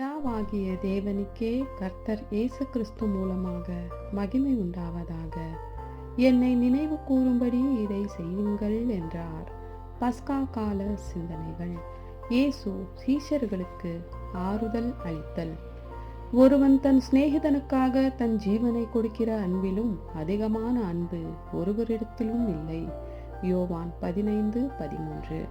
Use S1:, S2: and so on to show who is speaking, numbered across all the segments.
S1: பிதாவாகிய தேவனுக்கே கர்த்தர் இயேசு கிறிஸ்து மூலமாக மகிமை உண்டாவதாக. என்னை நினைவு கூறும்படி இதை செய்யுங்கள் என்றார். பஸ்கா கால சிந்தனைகள். இயேசு சீஷர்களுக்கு ஆறுதல் அளித்தல். ஒருவன் தன் சிநேகிதனுக்காக தன் ஜீவனை கொடுக்கிற அன்பிலும் அதிகமான அன்பு ஒருவரிடத்திலும் இல்லை. யோவான் பதினைந்து பதிமூன்று.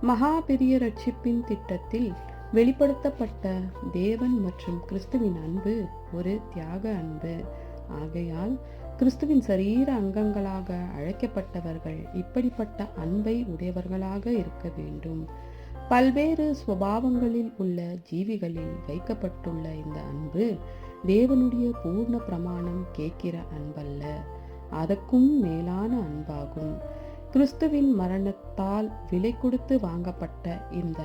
S1: மகா பெரிய ரட்சிப்பின் திட்டத்தில் வெளிப்படுத்தப்பட்ட தேவன் மற்றும் கிறிஸ்துவின் அன்பு ஒரு தியாக அன்பு. ஆகையால் கிறிஸ்துவின் சரீர அங்கங்களாக அழைக்கப்பட்டவர்கள் இப்படிப்பட்ட அன்பை உடையவர்களாக இருக்க வேண்டும். பல்வேறு சுவாவங்களில் உள்ள ஜீவிகளில் வைக்கப்பட்டுள்ள இந்த அன்பு தேவனுடைய பூர்ண பிரமாணம் கேட்கிற அன்பல்ல. அதற்கும் மேலான அன்பாகும். கிறிஸ்துவின் மரணத்தால் விலை கொடுத்து வாங்கப்பட்ட இந்த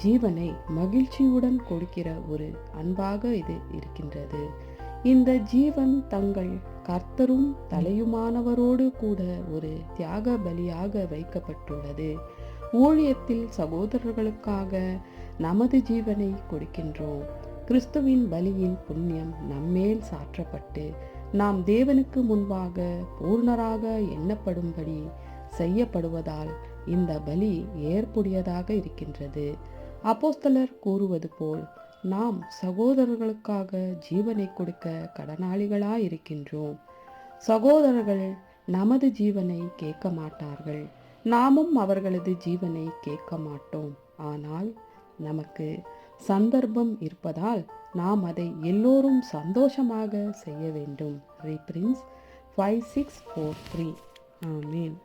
S1: ஜீவனை மகிழ்ச்சியுடன் கொடுக்கிற ஒரு அன்பாக இது இருக்கின்றது. இந்த ஜீவன் தங்கள் கர்த்தரும் தலையுமானவரோடு கூட ஒரு தியாக பலியாக வைக்கப்பட்டுள்ளது. ஊழியத்தில் சகோதரர்களுக்காக நமது ஜீவனை கொடுக்கின்றோம். கிறிஸ்துவின் பலியின் புண்ணியம் நம்மேல் சாற்றப்பட்டு நாம் தேவனுக்கு முன்பாக பூர்ணராக எண்ணப்படும்படி செய்யப்படுவதால் இந்த பலி ஏற்புடையதாக இருக்கின்றது. அப்போஸ்தலர் கூறுவது போல் நாம் சகோதரர்களுக்காக ஜீவனை கொடுக்க கடனாளிகளாக இருக்கின்றோம் சகோதரர்கள் நமது ஜீவனை கேட்க மாட்டார்கள். நாமும் அவர்களது ஜீவனை கேட்க மாட்டோம். ஆனால் நமக்கு சந்தர்ப்பம் இருப்பதால் நாம் அதை எல்லோரும் சந்தோஷமாக செய்ய வேண்டும். ரீப்ரின்ஸ் ஃபைவ் சிக்ஸ் ஃபோர் த்ரீ ஆமீன்.